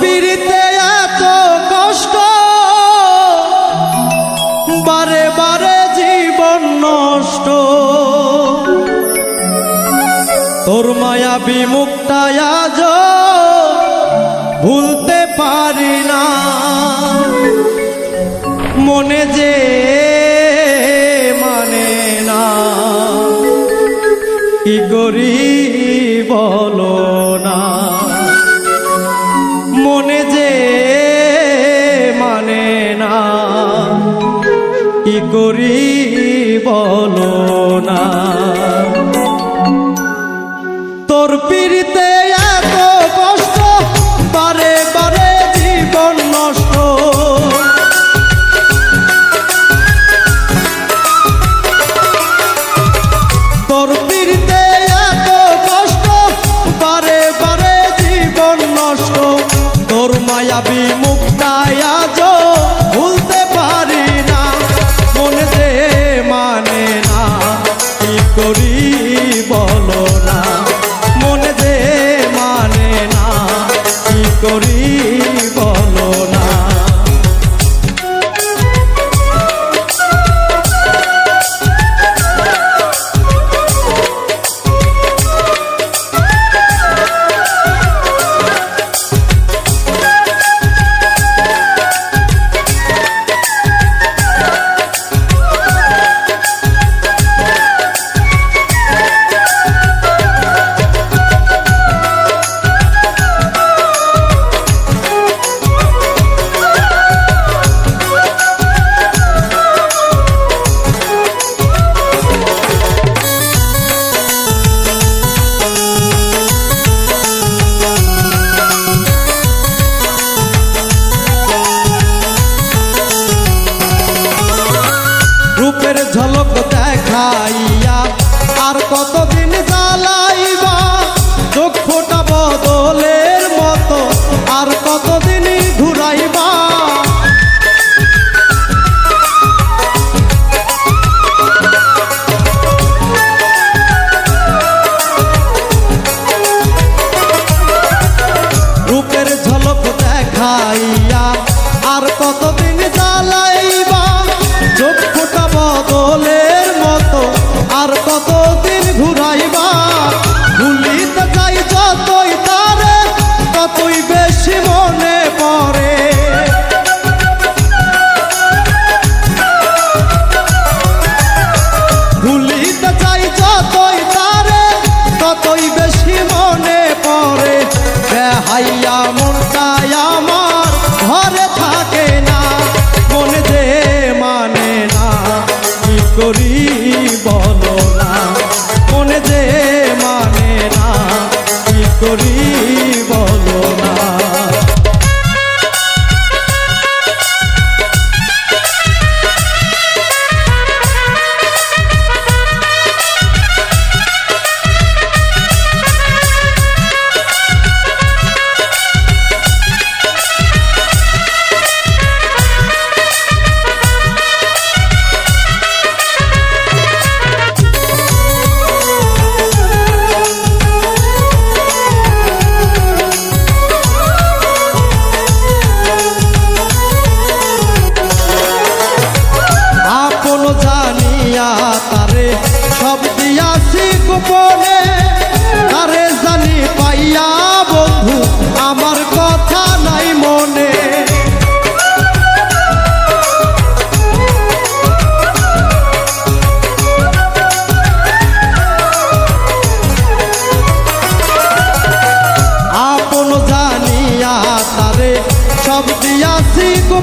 পিড়িতে এত কষ্ট। বারে বারে জীবন নষ্ট। তোর মায়া বিমুক্তায় আজ ভুলতে পারি না। মনে যে মানে না। কি করি বলো না। মায়াবী মুক্তায় আজ ভুলতে পারি না মনে মানে না। কি করি বলো? দেখাইয়া আর কতদিন জ্বালাইবা? চক্ষুটা বদলের মতো, আর কতদিন ঘুরাইবা? রূপের ঝলক দেখাইয়া, আর কতদিন জ্বালাইবা? চোখ ফোটা বদলের মতো। আর কতদিন ঘুরাইবা? ভুলিতে যাই যতই তারে, ততই বেশি মনে পড়ে। ভুলিতে চাই যতই তারে, ততই বেশি মনে পড়ে। বেহাইয়া মনটাই আমার ঘরে করি।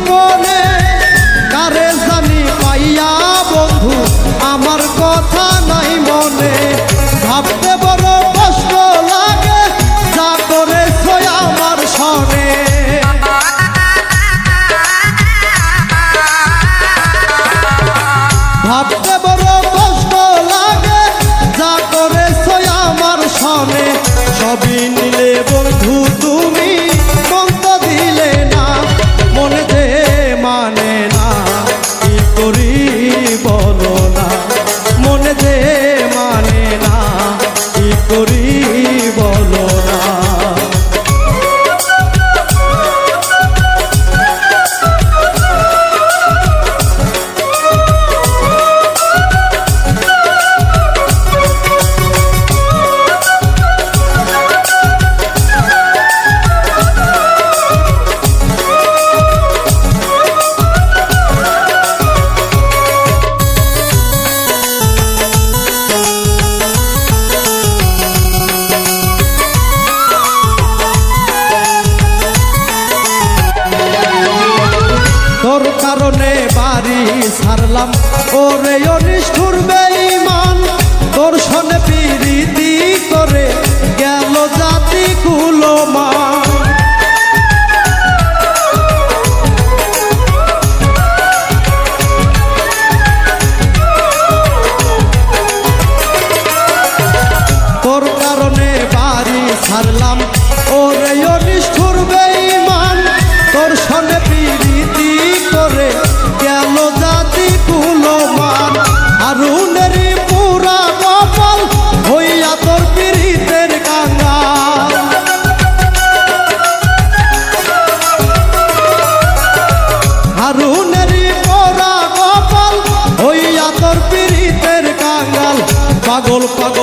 poder. বাড়ি সারলাম। ওরে ও নিষ্ঠুর দর্শন পিরিতি করে গেল জাতি কুলো মা কারণে ছাড়লাম ওরে ও নিষ্ঠুর বেঈমান, দর্শন পিরিতি করে কারুনেরি পুরা কপাল হইয়া তোর পিড়িতের কাঙ্গা। কারুনেরি পুরা কপাল হইয়া তোর পিড়িতের কাঙ্গাল। পাগল পাগল।